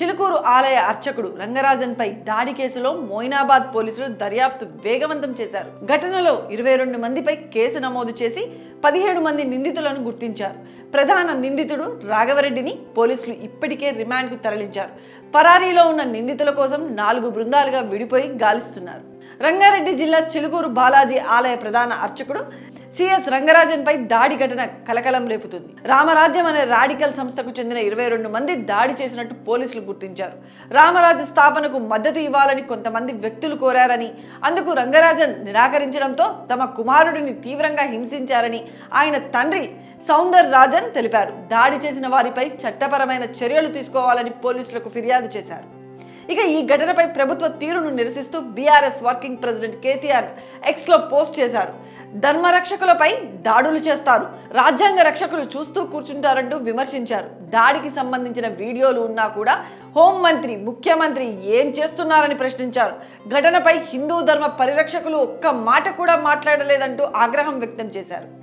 చిలుకూరు ఆలయ అర్చకుడు రంగరాజన్పై దాడి కేసులో మోయినాబాద్ పోలీసులు దర్యాప్తు వేగవంతం చేశారు. ఘటనలో ఇరవై రెండు మందిపై కేసు నమోదు చేసి పదిహేడు మంది నిందితులను గుర్తించారు. ప్రధాన నిందితుడు రాఘవరెడ్డిని పోలీసులు ఇప్పటికే రిమాండ్కు తరలించారు. పరారీలో ఉన్న నిందితుల కోసం నాలుగు బృందాలుగా విడిపోయి గాలిస్తున్నారు. రంగారెడ్డి జిల్లా చిలుకూరు బాలాజీ ఆలయ ప్రధాన అర్చకుడు సిఎస్ రంగరాజన్పై దాడి ఘటన కలకలం రేపుతుంది. రామరాజ్యం అనే రాడికల్ సంస్థకు చెందిన ఇరవై రెండు మంది దాడి చేసినట్టు పోలీసులు గుర్తించారు. రామరాజ్య స్థాపనకు మద్దతు ఇవ్వాలని కొంతమంది వ్యక్తులు కోరారని అందుకు రంగరాజన్ నిరాకరించడంతో తమ కుమారుడిని తీవ్రంగా హింసించారని ఆయన తండ్రి సౌందర్ రాజన్ తెలిపారు. దాడి చేసిన వారిపై చట్టపరమైన చర్యలు తీసుకోవాలని పోలీసులకు ఫిర్యాదు చేశారు. ఇక ఈ ఘటనపై ప్రభుత్వ తీరును నిరసిస్తూ బీఆర్ఎస్ వర్కింగ్ ప్రెసిడెంట్ కేటీఆర్ ఎక్స్లో పోస్ట్ చేశారు. ధర్మరక్షకులపై దాడులు చేస్తారు. రాజ్యాంగ రక్షకులు చూస్తూ కూర్చుంటారంటూ విమర్శించారు. దాడికి సంబంధించిన వీడియోలు ఉన్నా కూడా హోంమంత్రి ముఖ్యమంత్రి ఏం చేస్తున్నారని ప్రశ్నించారు. ఘటనపై హిందూ ధర్మ పరిరక్షకులు ఒక్క మాట కూడా మాట్లాడలేదంటూ ఆగ్రహం వ్యక్తం చేశారు.